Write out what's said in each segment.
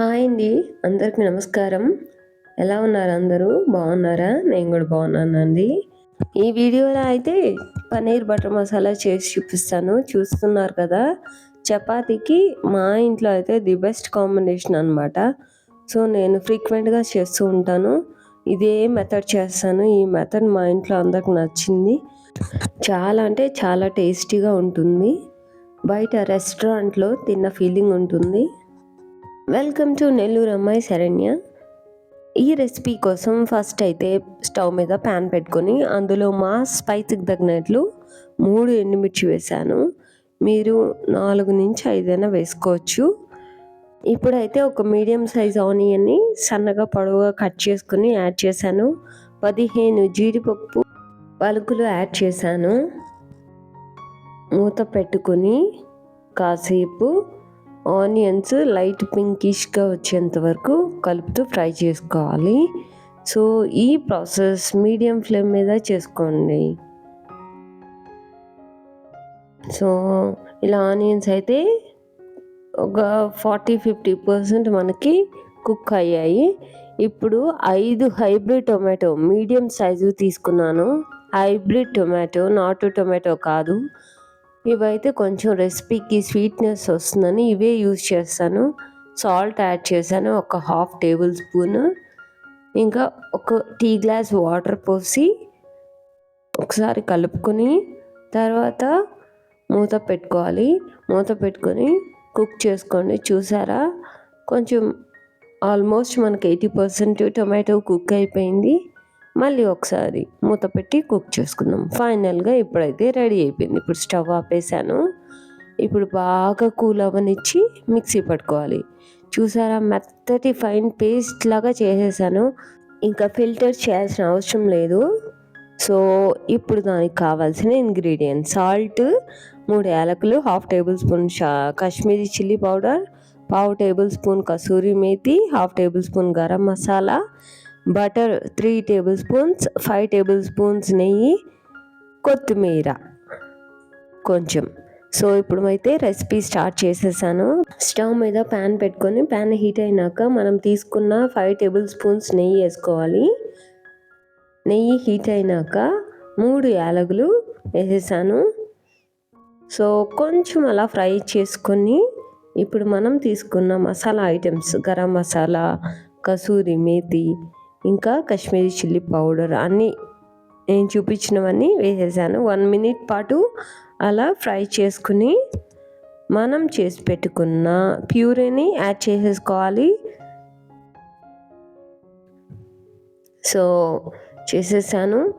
Hi అండి. అందరికి నమస్కారం. ఎలా ఉన్నారు అందరూ? బాగున్నారా? నేను కూడా బాగున్నానండి ఈ వీడియోలో అయితే పన్నీర్ బటర్ మసాలా చేసి చూపిస్తాను. చూస్తున్నారు కదా చపాతీకి మా ఇంట్లో అయితే ది బెస్ట్ కాంబినేషన్ అనమాట సో నేను ఫ్రీక్వెంట్గా చేస్తూ ఉంటాను. ఇదే మెథడ్ చేస్తాను. ఈ మెథడ్ మా ఇంట్లో అందరికి నచ్చింది. చాలా అంటే చాలా టేస్టీగా ఉంటుంది. బయట రెస్టారెంట్లో తిన్న ఫీలింగ్ ఉంటుంది. వెల్కమ్ టు నెల్లూరు అమ్మాయి శరణ్య ఈ రెసిపీ కోసం ఫస్ట్ అయితే స్టవ్ మీద ప్యాన్ పెట్టుకొని అందులో మా స్పైస్కి తగినట్లు మూడు ఎండుమిర్చి వేసాను. మీరు నాలుగు నుంచి ఐదైనా వేసుకోవచ్చు. ఇప్పుడైతే ఒక మీడియం సైజ్ ఆనియన్ని సన్నగా పొడవుగా కట్ చేసుకుని యాడ్ చేశాను. పదిహేను జీడిపప్పు పలుకులు యాడ్ చేశాను. మూత పెట్టుకొని కాసేపు ఆనియన్స్ లైట్ పింకిష్గా వచ్చేంత వరకు కలుపుతూ ఫ్రై చేసుకోవాలి. సో ఈ ప్రాసెస్ మీడియం ఫ్లేమ్ మీద చేసుకోండి. సో ఇలా ఆనియన్స్ అయితే ఒక ఫార్టీ ఫిఫ్టీ పర్సెంట్ మనకి కుక్ అయ్యాయి. ఇప్పుడు ఐదు హైబ్రిడ్ టొమాటో మీడియం సైజు తీసుకున్నాను. హైబ్రిడ్ టొమాటో నాటు టొమాటో కాదు. ఇవైతే కొంచెం రెసిపీకి స్వీట్నెస్ వస్తుందని ఇవే యూజ్ చేస్తాను. సాల్ట్ యాడ్ చేశాను ఒక హాఫ్ టేబుల్ స్పూన్ ఇంకా ఒక టీ గ్లాస్ వాటర్ పోసి ఒకసారి కలుపుకొని తర్వాత మూత పెట్టుకోవాలి. మూత పెట్టుకొని కుక్ చేసుకోండి. చూసారా? కొంచెం ఆల్మోస్ట్ మనకి ఎయిటీ పర్సెంట్ టొమాటో కుక్ అయిపోయింది. మళ్ళీ ఒకసారి మూత పెట్టి కుక్ చేసుకుందాం. ఫైనల్గా ఇప్పుడైతే రెడీ అయిపోయింది. ఇప్పుడు స్టవ్ ఆపేసాను. ఇప్పుడు బాగా కూల్ అవ్వనిచ్చి మిక్సీ పట్టుకోవాలి. చూసారా? మెత్తటి ఫైన్ పేస్ట్ లాగా చేసేసాను. ఇంకా ఫిల్టర్ చేయాల్సిన అవసరం లేదు. సో ఇప్పుడు దానికి కావాల్సిన ఇంగ్రీడియంట్స్ సాల్ట్ మూడు యాలకులు half table spoon Kashmiri chilli powder పావు table spoon kasuri methi half table spoon garam masala butter three table spoons five table spoons నెయ్యి కొత్తిమీర కొంచెం. సో ఇప్పుడు అయితే రెసిపీ స్టార్ట్ చేసేసాను. స్టవ్ మీద ప్యాన్ పెట్టుకొని ప్యాన్ హీట్ అయినాక మనం తీసుకున్న ఫైవ్ టేబుల్ స్పూన్స్ నెయ్యి వేసుకోవాలి. నెయ్యి హీట్ అయినాక మూడు యాలకులు వేసేసాను. సో కొంచెం అలా ఫ్రై చేసుకొని ఇప్పుడు మనం తీసుకున్న మసాలా ఐటమ్స్ గరం మసాలా కసూరి మేతి ఇంకా కాశ్మీరీ చిల్లీ పౌడర్ అన్నీ నేను చూపించినవన్నీ వేసేసాను. వన్ మినిట్ పాటు అలా ఫ్రై చేసుకుని మనం చేసి పెట్టుకున్న ప్యూరేని యాడ్ చేసేసుకోవాలి. సో చేసేసాను.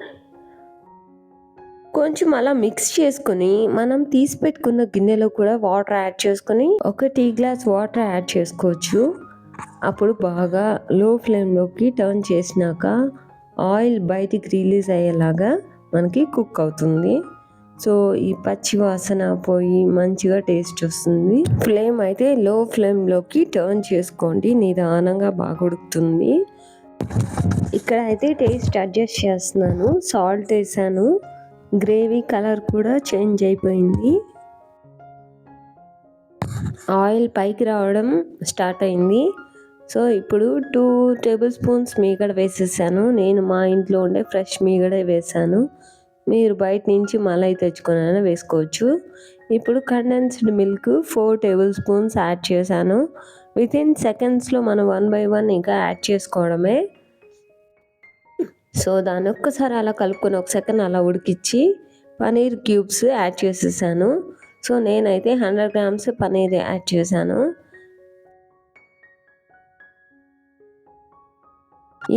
కొంచెం అలా మిక్స్ చేసుకొని మనం తీసి పెట్టుకున్న గిన్నెలో కూడా వాటర్ యాడ్ చేసుకొని ఒక టీ గ్లాస్ వాటర్ యాడ్ చేసుకోవచ్చు. అప్పుడు బాగా లో ఫ్లేమ్లోకి టర్న్ చేసినాక ఆయిల్ బయటికి రిలీజ్ అయ్యేలాగా మనకి కుక్ అవుతుంది. సో ఈ పచ్చి వాసన పోయి మంచిగా టేస్ట్ వస్తుంది. ఫ్లేమ్ అయితే లో ఫ్లేమ్లోకి టర్న్ చేసుకోండి. నిదానంగా బాగా ఉడుకుతుంది ఇక్కడ అయితే టేస్ట్ అడ్జస్ట్ చేస్తున్నాను. సాల్ట్ వేసాను. గ్రేవీ కలర్ కూడా చేంజ్ అయిపోయింది. ఆయిల్ పైకి రావడం స్టార్ట్ అయింది. సో ఇప్పుడు టూ టేబుల్ స్పూన్స్ మీగడ వేసేసాను. నేను మా ఇంట్లో ఉండే ఫ్రెష్ మీగడే వేసాను. మీరు బయట నుంచి మలై తెచ్చుకొని వేసుకోవచ్చు. ఇప్పుడు condensed milk four tablespoons add చేశాను. విత్ ఇన్ సెకండ్స్లో మనం వన్ బై వన్ ఇంకా యాడ్ చేసుకోవడమే. సో దాన్ని ఒక్కసారి అలా కలుపుకొని ఒక సెకండ్ అలా ఉడికిచ్చి పనీర్ క్యూబ్స్ యాడ్ చేసేసాను. సో నేనైతే హండ్రెడ్ గ్రామ్స్ పనీర్ యాడ్ చేశాను.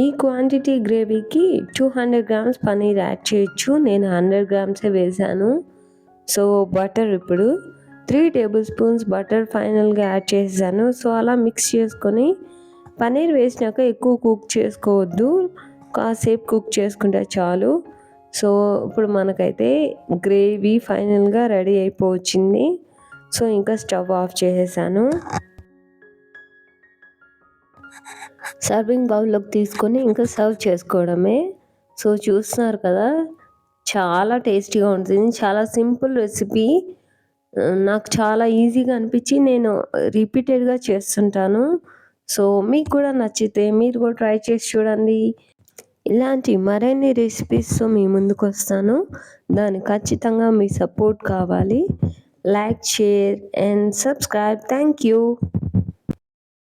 ఈ quantity గ్రేవీకి two hundred grams paneer add చేయొచ్చు. నేను హండ్రెడ్ గ్రామ్సే వేసాను సో బటర్ ఇప్పుడు త్రీ టేబుల్ స్పూన్స్ బటర్ ఫైనల్గా యాడ్ చేసాను సో అలా మిక్స్ చేసుకొని పనీర్ వేసినాక ఎక్కువ కుక్ చేసుకోవద్దు. కాసేపు కుక్ చేసుకుంటే చాలు. సో ఇప్పుడు మనకైతే గ్రేవీ ఫైనల్గా రెడీ అయిపోవచ్చింది. సో ఇంకా స్టవ్ ఆఫ్ చేసేసాను. సర్వింగ్ బౌల్లోకి తీసుకొని ఇంకా సర్వ్ చేసుకోవడమే. సో చూస్తున్నారు కదా చాలా టేస్టీగా ఉంటుంది. చాలా సింపుల్ రెసిపీ. నాకు చాలా ఈజీగా అనిపించి నేను రిపీటెడ్గా చేస్తుంటాను. సో మీకు కూడా నచ్చితే మీరు కూడా ట్రై చేసి చూడండి. ఇలాంటి మరిన్ని రెసిపీస్తో మీ ముందుకు వస్తాను. దానికి ఖచ్చితంగా మీ సపోర్ట్ కావాలి. Like share and subscribe thank you